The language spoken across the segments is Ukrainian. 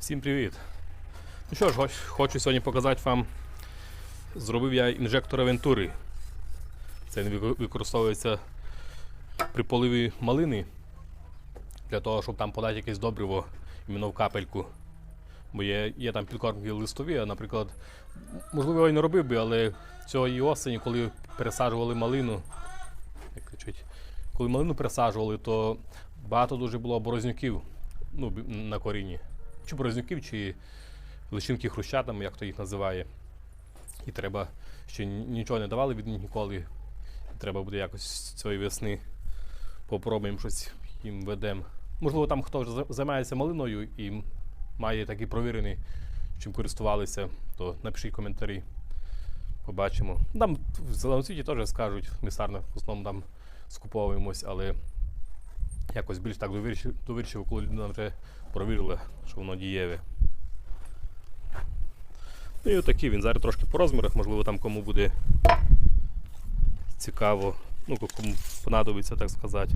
Всім привіт! Ну що ж, хочу сьогодні показати вам. Зробив я інжектор Авентури. Це використовується при поливі малини для того, щоб там подати якесь добриво іменно в капельку. Бо є, є там підкормки листові, а, наприклад, можливо, я і не робив би, але цієї осені, коли пересаджували малину, як кажуть, коли малину пересаджували, то багато дуже було борознюків ну, на корінні. Чи борознюків, чи личинки хрущатами, як то їх називає. І треба, ще нічого не давали від них ніколи. І треба буде якось цієї весни попробуємо щось їм ведемо. Можливо, там хто вже займається малиною і має такий провірений, чим користувалися, то напишіть коментарі. Побачимо. Там в зеленому світі теж скажуть, ми сарно в основному там скуповуємось, але якось більш так довірчиво, коли людина вже провірила, що воно дієве. Ну і отакий він зараз трошки по розмірах, можливо, там кому буде цікаво, ну кому понадобиться, так сказати.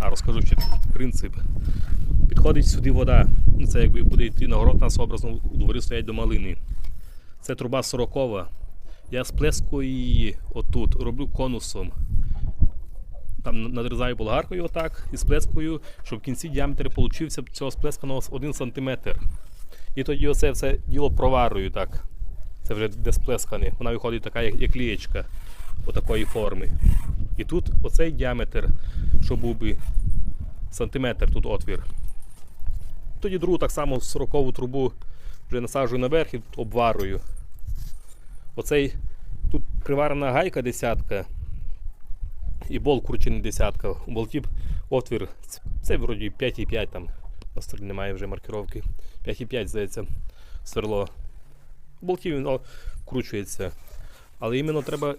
А розкажу ще принцип. Підходить сюди вода. Ну, це якби буде йти на город, нас образно у дворі стоять до малини. Це труба сорокова. Я сплескую її отут, роблю конусом. Там надрізаю болгаркою отак і сплескую, щоб в кінці діаметр получився цього сплесканого 1 см. І тоді оце все діло проварую так. Це вже де сплескане. Вона виходить така, як, лієчка отакої форми. І тут оцей діаметр, що був би сантиметр тут отвір. Тоді другу так само 40 трубу вже насаджую наверх і обварую. Оцей тут приварена гайка десятка і болт кручений десятка. У болті отвір. Це вроді 5,5 там. Немає вже маркировки. 5,5, здається, сверло. У болті він вкручується. Але іменно треба,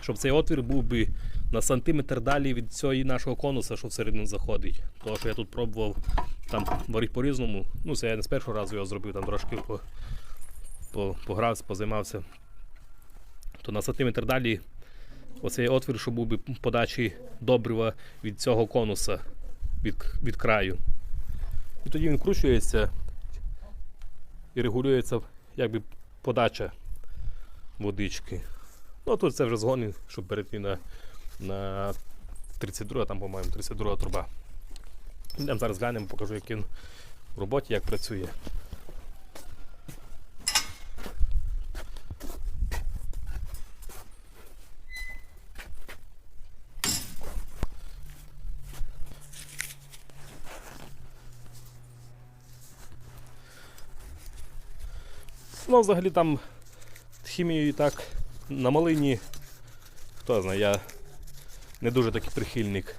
щоб цей отвір був би на сантиметр далі від цього нашого конуса, що всередину заходить. Тому що я тут пробував там варити по-різному. Ну, це я не з першого разу його зробив, там трошки по, по, погрався, позаймався. То на сантиметр далі оцей отвір, що був би подачі добрива від цього конуса, від, від краю. І тоді він вкручується і регулюється якби подача водички. Ну тут це вже згони, щоб перейти на, на 32, там, по-моєму, 32 труба. Йдемо зараз глянемо, покажу, як він в роботі, як працює. Ну, взагалі там хімією так на малині, хто знає, я не дуже такий прихильник.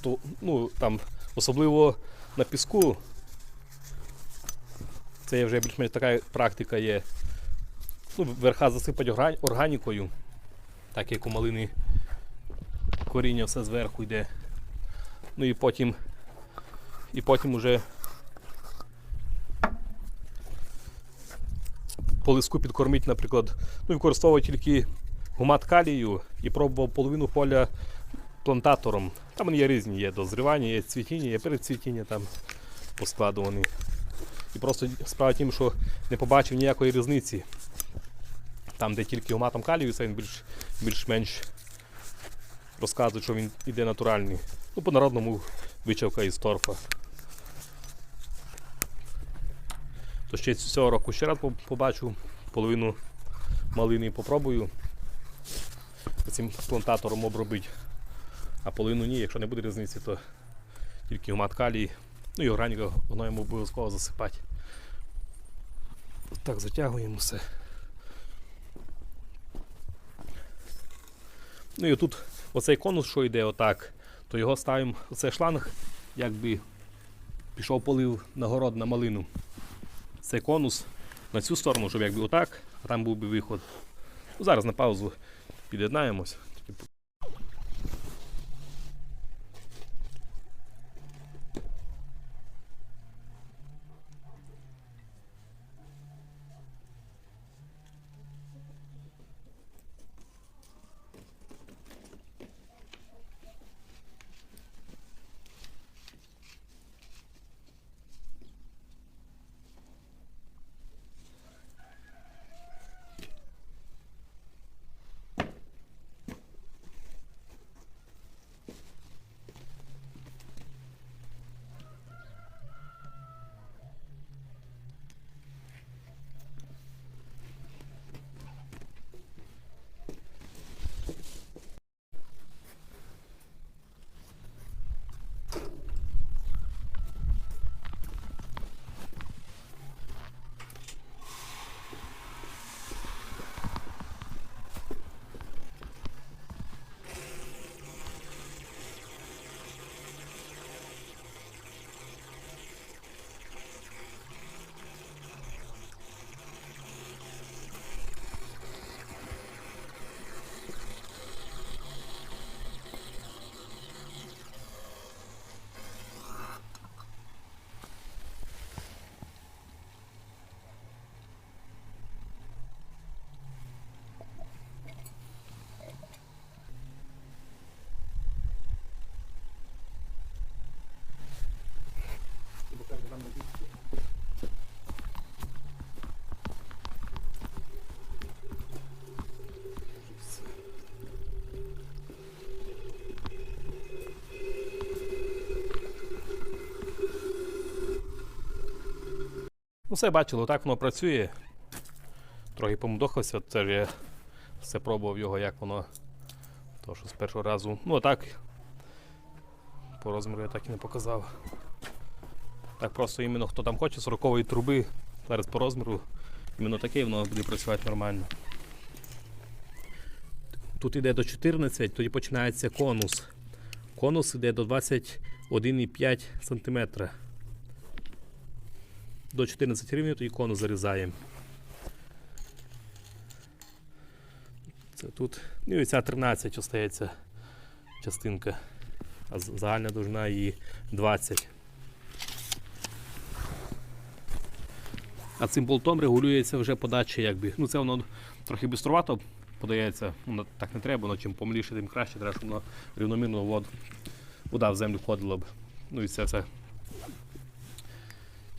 То, ну, там, особливо на піску. Це вже більш-менш така практика є. Ну, верха засипати органікою, так як у малини коріння все зверху йде. Ну і потім, і потім уже по лиску підкормити, наприклад, ну, використовував тільки гумат калію і пробував половину поля плантатором. Там є різні, є дозрівання, є цвітіння, є передцвітіння там поскладувані. І просто справа в тім, що не побачив ніякої різниці. Там, де тільки гуматом калію, це він більш, більш-менш розказує, що він іде натуральний. Ну, по-народному вичавка із торфа. То ще цього року ще раз побачу половину малини попробую цим плантатором обробити. А половину ні, якщо не буде різниці, то тільки гумат калій. Ну і органіка гноєм обов'язково засипати. Так, затягуємо все. Ну і тут оцей конус, що йде отак, то його ставимо, оцей шланг, якби пішов полив на город на малину. Цей конус на цю сторону, щоб якби отак, а там був би виход. Ну, зараз на паузу під'єднаємось. Тільки Ну, все бачили, так воно працює. Трохи помудохався, це ж я все пробував його, як воно. То що з першого разу. Ну так. По розміру я так і не показав. Так просто іменно хто там хоче 40 труби, зараз по розміру, іменно таке воно буде працювати нормально. Тут йде до 14, тоді починається конус. Конус йде до 21,5 см. До 14 рівнів тоді конус зарізаємо. Це тут. Ну і ця 13 остається частинка. А загальна довжина її 20. А цим болтом регулюється вже подача, якби. Ну це воно трохи биструвато подається. Воно так не треба, воно чим помліше, тим краще, треба, щоб воно рівномірно вод, вода в землю входила б. Ну і це все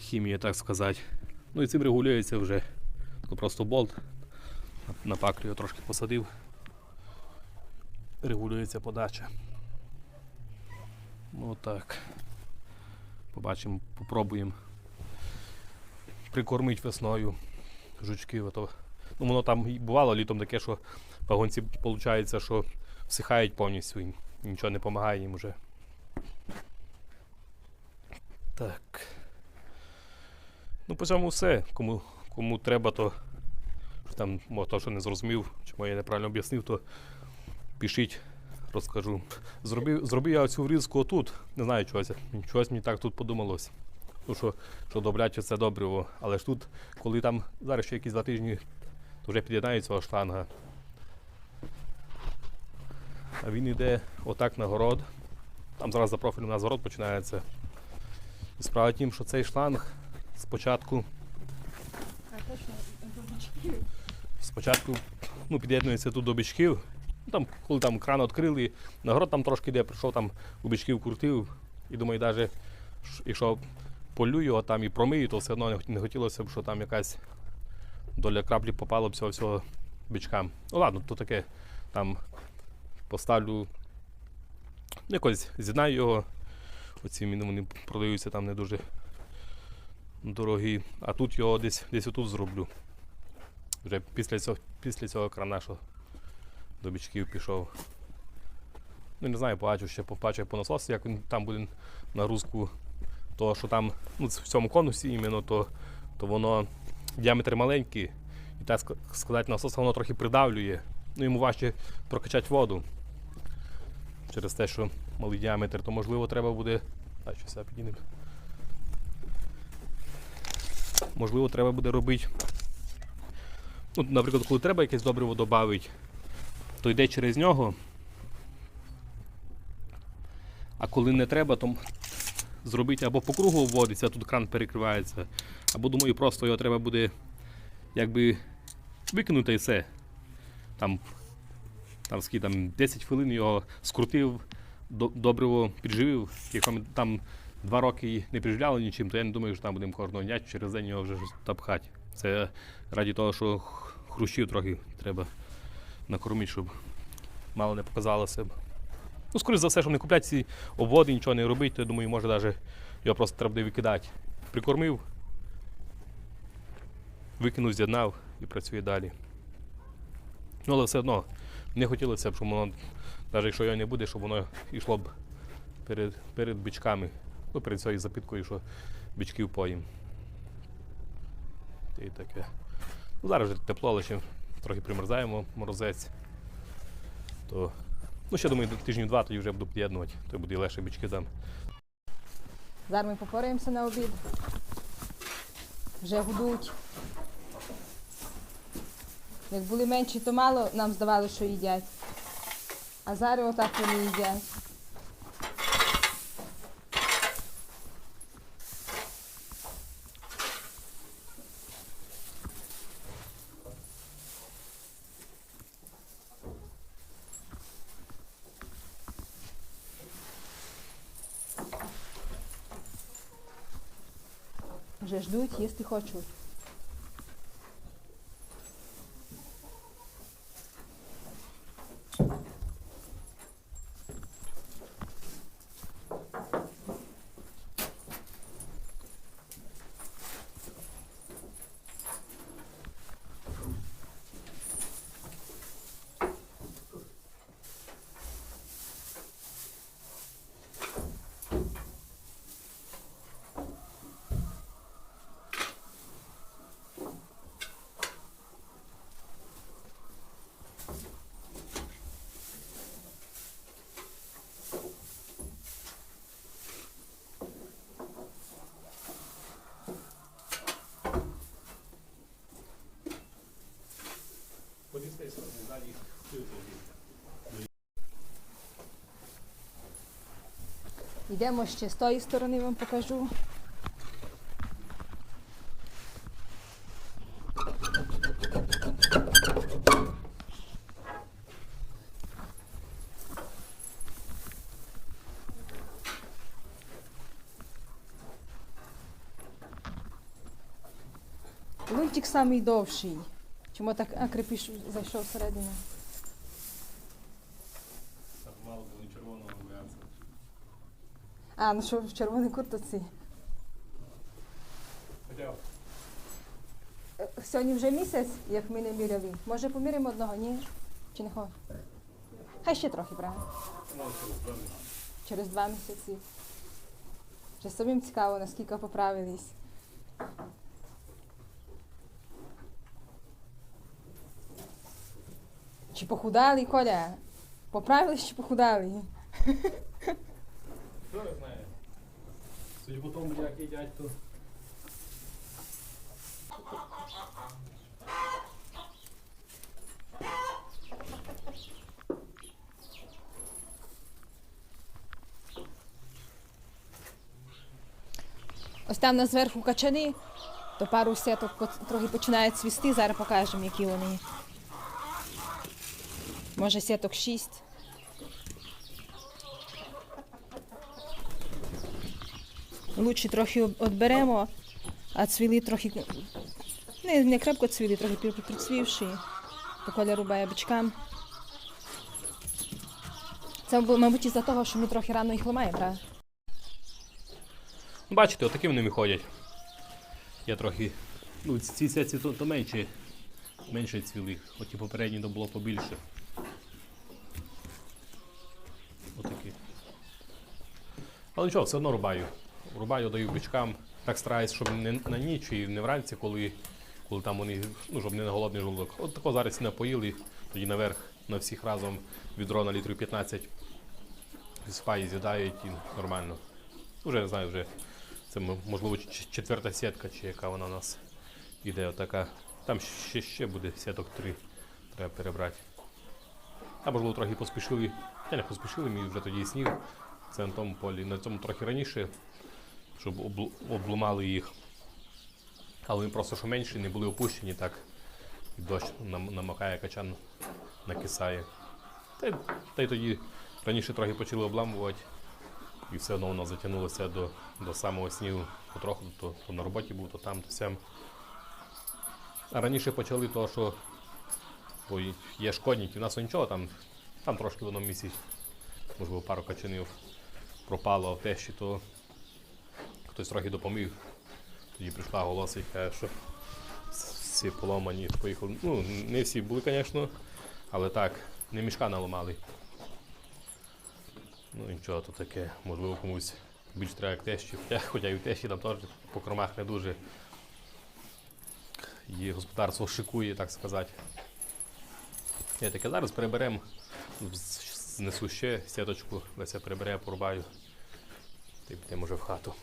хімія, так сказати. Ну і цим регулюється вже. Тако просто болт. На паклю його трошки посадив. Регулюється подача. Ну так. Побачимо, попробуємо прикормити весною жучків. ну, воно там бувало літом таке, що вагонці виходить, що всихають повністю і нічого не допомагає їм вже. Так. Ну, по цьому все. Кому, кому треба, то там, мо, то, що не зрозумів, чому я неправильно об'яснив, то пишіть, розкажу. Зробив, зробив я цю врізку отут. Не знаю чогось. Чогось мені так тут подумалось. Ну, що, що добряче це добриво. Але ж тут, коли там зараз ще якісь два тижні, то вже під'єднаю цього шланга. А він йде отак на город. Там зараз за профілем нас город починається. І справа тім, що цей шланг спочатку Спочатку ну, під'єднується тут до бичків. Ну, там, коли там кран відкрили, нагород там трошки йде, прийшов там у бичків крутив. І думаю, навіть якщо полю його там і промию, то все одно не, хотілося б, що там якась доля краплі попала б цього всього бичкам. Ну ладно, то таке там поставлю якось з'єднаю його. Оці вони продаються там не дуже дорогі. А тут його десь десь отут зроблю. Вже після цього, після цього крана, що до бічків пішов. Ну, не знаю, побачу ще побачу по насосу, як він там буде нагрузку. То, що там ну, в цьому конусі іменно, то, то воно діаметр маленький. І так сказати, насос воно трохи придавлює. Ну, йому важче прокачати воду. Через те, що малий діаметр, то можливо треба буде. А, щось я підіймемо. Можливо, треба буде робити Ну, наприклад, коли треба якесь добриво додати, то йде через нього. А коли не треба, то зробити або по кругу вводиться, тут кран перекривається, або думаю, просто його треба буде якби викинути і все. Там, там, скільки, там 10 хвилин його скрутив, добриво підживив. Якщо ми там два роки не підживляли нічим, то я не думаю, що там будемо кожного дня через день його вже щось тапхати. Це раді того, що хрущів трохи треба накормити, щоб мало не показало себе. Ну, скоріш за все, щоб не купляти ці обводи, нічого не робити, то я думаю, може навіть його просто треба викидати. Прикормив, викинув, з'єднав і працює далі. Ну, але все одно не хотілося б, щоб воно, навіть якщо його не буде, щоб воно йшло б перед, перед бичками. Ну, перед цією запіткою, що бичків поїм. І таке. Ну, зараз вже тепло, але ще трохи примерзаємо морозець. То, ну, ще думаю, тижнів два тоді вже буду під'єднувати, то буде легше бички там. Зараз ми попораємося на обід. Вже гудуть. Як були менші, то мало нам здавалося, що їдять. А зараз отак вони їдять. ждут, если хочешь. Ministerstwa związani z tym Йдемо ще з тої сторони, вам покажу. Лунтик самий довший. Чому так а, крепіш зайшов всередину? Так мало було червоного варіанту. А, ну що в червоній куртці. Сьогодні вже місяць, як ми не міряли. Може поміряємо одного, ні? Чи не хочеш? Хай ще трохи, правда? мало через два місяці. Через два місяці. Вже самим цікаво, наскільки поправились. Чи похудали, Коля? Поправились чи похудали? Хто знає? Судя по тому, як їдять, то Ось там на зверху качани, то пару сеток трохи починають цвісти, зараз покажемо, які вони. Може сеток шість. Лучше трохи відберемо, а цвілі трохи не, не крепко цвілі, трохи прицвівші. По кольору баябичкам. Це, мабуть, із-за того, що ми трохи рано їх ламаємо? Ну, Бачите, отакі вони ходять. Я трохи. Ну, ці сеці то, то менше, менше цвіли, хоч і попередні то було побільше. Отакі. Але нічого, все одно рубаю. Рубаю, даю бичкам. Так стараюсь, щоб не на ніч і не вранці, коли, коли там вони, ну, щоб не на голодний жолудок. От тако зараз напоїли, тоді наверх на всіх разом відро на літрів 15 спаї з'їдають і нормально. Уже не знаю, вже це можливо четверта сітка, чи яка вона у нас іде отака. Там ще, ще буде сіток три. Треба перебрати. А можливо трохи поспішили. Я не поспішили, мій вже тоді сніг. Це на тому полі. На цьому трохи раніше, щоб обл- обломали їх. Але вони просто що менші, не були опущені так. І дощ нам- намокає, качан накисає. Та, та й тоді раніше трохи почали обламувати. І все одно воно затягнулося до, до самого снігу. Потроху то, то на роботі був, то там, то сям. А раніше почали то, що бо є шкодники, у нас нічого, там, там трошки воно місяць, можливо, пару качанів пропало, в тещі, то хтось трохи допоміг. Тоді прийшла голоса і що всі поломані поїхали. Ну, не всі були, звісно, але так, не мішка наламали. Ну нічого, то таке, можливо, комусь більш треба як тещі. Хоча, і в тещі там теж по кормах не дуже її господарство шикує, так сказати. Я таке зараз переберемо, знесу ще сіточку, Леся прибере, порубаю. ти піде вже в хату.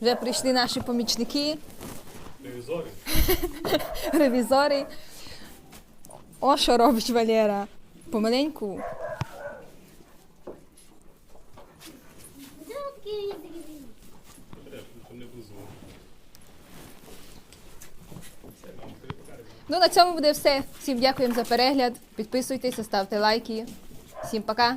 Вже прийшли наші помічники, Ревізори. ревізори. О, що робить Валера? Помаленьку. Ну, на цьому буде все. Всім дякуємо за перегляд. Підписуйтеся, ставте лайки. Всім пока.